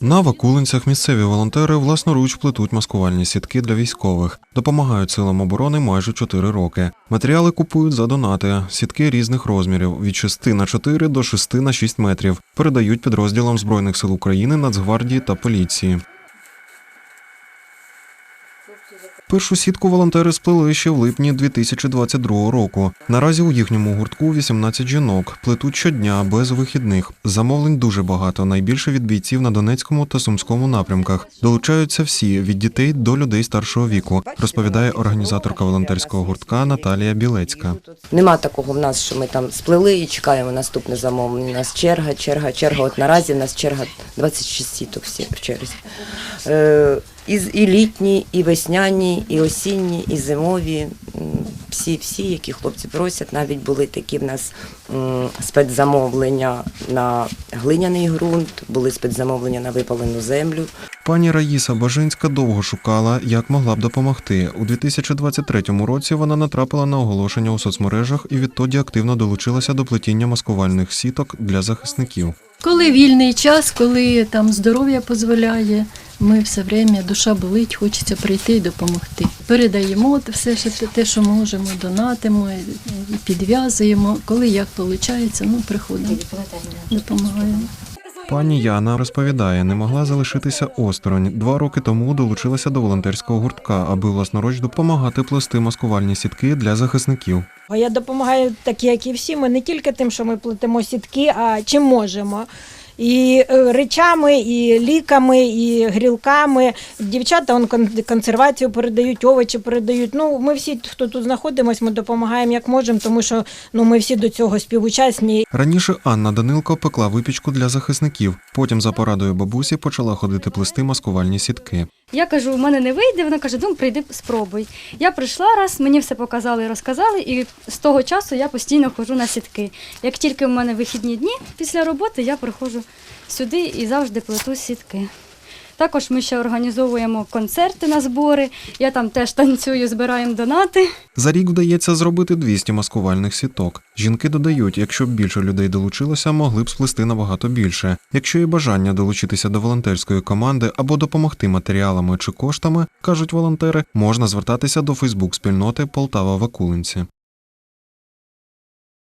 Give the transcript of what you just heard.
На Вакулинцях місцеві волонтери власноруч плетуть маскувальні сітки для військових, допомагають силам оборони майже 4 роки. Матеріали купують за донати, сітки різних розмірів від 6 на 4 до 6 на 6 метрів. Передають підрозділам збройних сил України, Нацгвардії та поліції. Першу сітку волонтери сплели ще в липні 2022 року. Наразі у їхньому гуртку 18 жінок плетуть щодня без вихідних. Замовлень дуже багато, найбільше від бійців на Донецькому та Сумському напрямках. Долучаються всі від дітей до людей старшого віку, розповідає організаторка волонтерського гуртка Наталія Білецька. Нема такого в нас, що ми там сплели і чекаємо наступне замовлення. У нас черга, черга, черга. От наразі в нас черга 26 сіток всі в черзі. І, і літні, і весняні, і осінні, і зимові. Всі, всі, які хлопці просять, навіть були такі в нас м, спецзамовлення на глиняний ґрунт, були спецзамовлення на випалену землю. Пані Раїса Бажинська довго шукала, як могла б допомогти. У 2023 році вона натрапила на оголошення у соцмережах і відтоді активно долучилася до плетіння маскувальних сіток для захисників. Коли вільний час, коли там здоров'я дозволяє, ми все время, душа болить, хочеться прийти і допомогти. Передаємо все, що те- що можемо, донатимо, підв'язуємо. Коли як виходить, ну приходимо, допомагаємо. Пані Яна розповідає, не могла залишитися осторонь. Два роки тому долучилася до волонтерського гуртка, аби власноруч допомагати плести маскувальні сітки для захисників. Я допомагаю, так як і всі. Ми не тільки тим, що ми плетемо сітки, а чим можемо. І е, речами, і ліками, і грілками. Дівчата он кон- консервацію передають, овочі передають. Ну, ми всі, хто тут знаходимося, ми допомагаємо як можемо, тому що ну, ми всі до цього співучасні. Раніше Анна Данилко пекла випічку для захисників. Потім за порадою бабусі почала ходити плести маскувальні сітки. Я кажу, у мене не вийде. Вона каже, ну прийди, спробуй. Я прийшла раз, мені все показали і розказали, і з того часу я постійно ходжу на сітки. Як тільки в мене вихідні дні після роботи, я приходжу сюди і завжди плету сітки. Також ми ще організовуємо концерти на збори. Я там теж танцюю, збираємо донати. За рік вдається зробити 200 маскувальних сіток. Жінки додають, якщо б більше людей долучилося, могли б сплести набагато більше. Якщо є бажання долучитися до волонтерської команди або допомогти матеріалами чи коштами, кажуть волонтери, можна звертатися до Фейсбук спільноти Полтава Вакулинці.